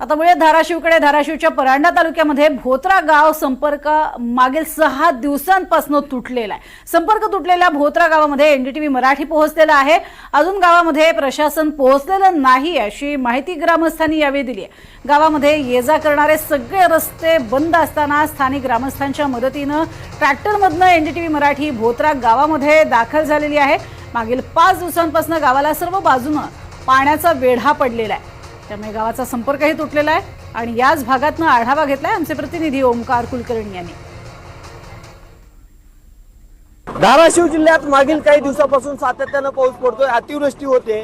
आता मुळे धाराशिवकडे धाराशिवच्या परांडा तालुक्यामध्ये भोत्रा गाव संपर्क मागील सहा दिवसांपासून तुटलेला आहे. संपर्क तुटलेल्या भोत्रा गावामध्ये एनडीटीव्ही मराठी पोहोचलेला आहे. अजून गावामध्ये प्रशासन पोहोचलेलं नाही अशी माहिती ग्रामस्थांनी यावेळी दिली आहे. गावामध्ये ये जा करणारे सगळे रस्ते बंद असताना स्थानिक ग्रामस्थांच्या मदतीनं ट्रॅक्टरमधनं एनडीटीव्ही मराठी भोत्रा गावामध्ये दाखल झालेली आहे. मागील पाच दिवसांपासून गावाला सर्व बाजूनं पाण्याचा वेढा पडलेला आहे. त्यामुळे गावाचा संपर्कही तुटलेला आहे आणि याच भागातनं आढावा घेतलाय आमचे प्रतिनिधी ओमकार कुलकर्णी यांनी. धाराशिव जिल्ह्यात मागील काही दिवसापासून सातत्यानं पाऊस पडतोय अतिवृष्टी होते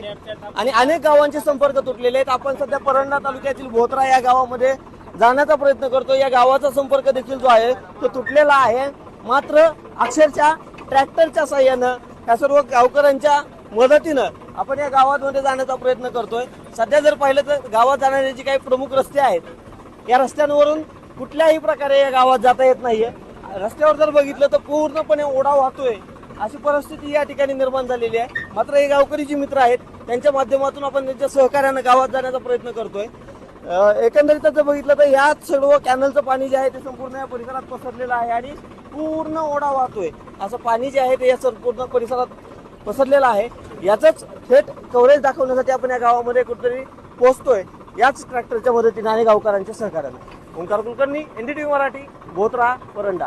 आणि अनेक गावांचे संपर्क तुटलेले आहेत. आपण सध्या परंडा तालुक्यातील भोत्रा या गावामध्ये जाण्याचा प्रयत्न करतो या गावाचा संपर्क देखील जो आहे तो तुटलेला आहे. मात्र अक्षरशः ट्रॅक्टरच्या साह्यानं या सर्व गावकऱ्यांच्या मदतीनं आपण या गावामध्ये जाण्याचा प्रयत्न करतोय. सध्या जर पाहिलं तर गावात जाणारे जे काही प्रमुख रस्ते आहेत या रस्त्यांवरून कुठल्याही प्रकारे या गावात जाता येत नाहीये. रस्त्यावर जर बघितलं तर पूर्णपणे ओढा वाहतोय. अशी परिस्थिती या ठिकाणी निर्माण झालेली आहे. मात्र हे गावकरी जी मित्र आहेत त्यांच्या माध्यमातून आपण त्यांच्या सहकार्यानं गावात जाण्याचा प्रयत्न करतोय. एकंदरीत जर बघितलं तर याच सर्व कॅनलचं पाणी जे आहे ते संपूर्ण या परिसरात पसरलेलं आहे आणि पूर्ण ओढा वाहतोय. असं पाणी जे आहे ते या संपूर्ण परिसरात पसरलेलं आहे. याचंच थेट कव्हरेज दाखवण्यासाठी आपण या गावामध्ये कुठेतरी पोहोचतोय. याच ट्रॅक्टरच्या मदतीने आणि गावकऱ्यांच्या सहकार्यानं. ओंकार कुलकर्णी एनडीटीव्ही मराठी भोत्रा परंडा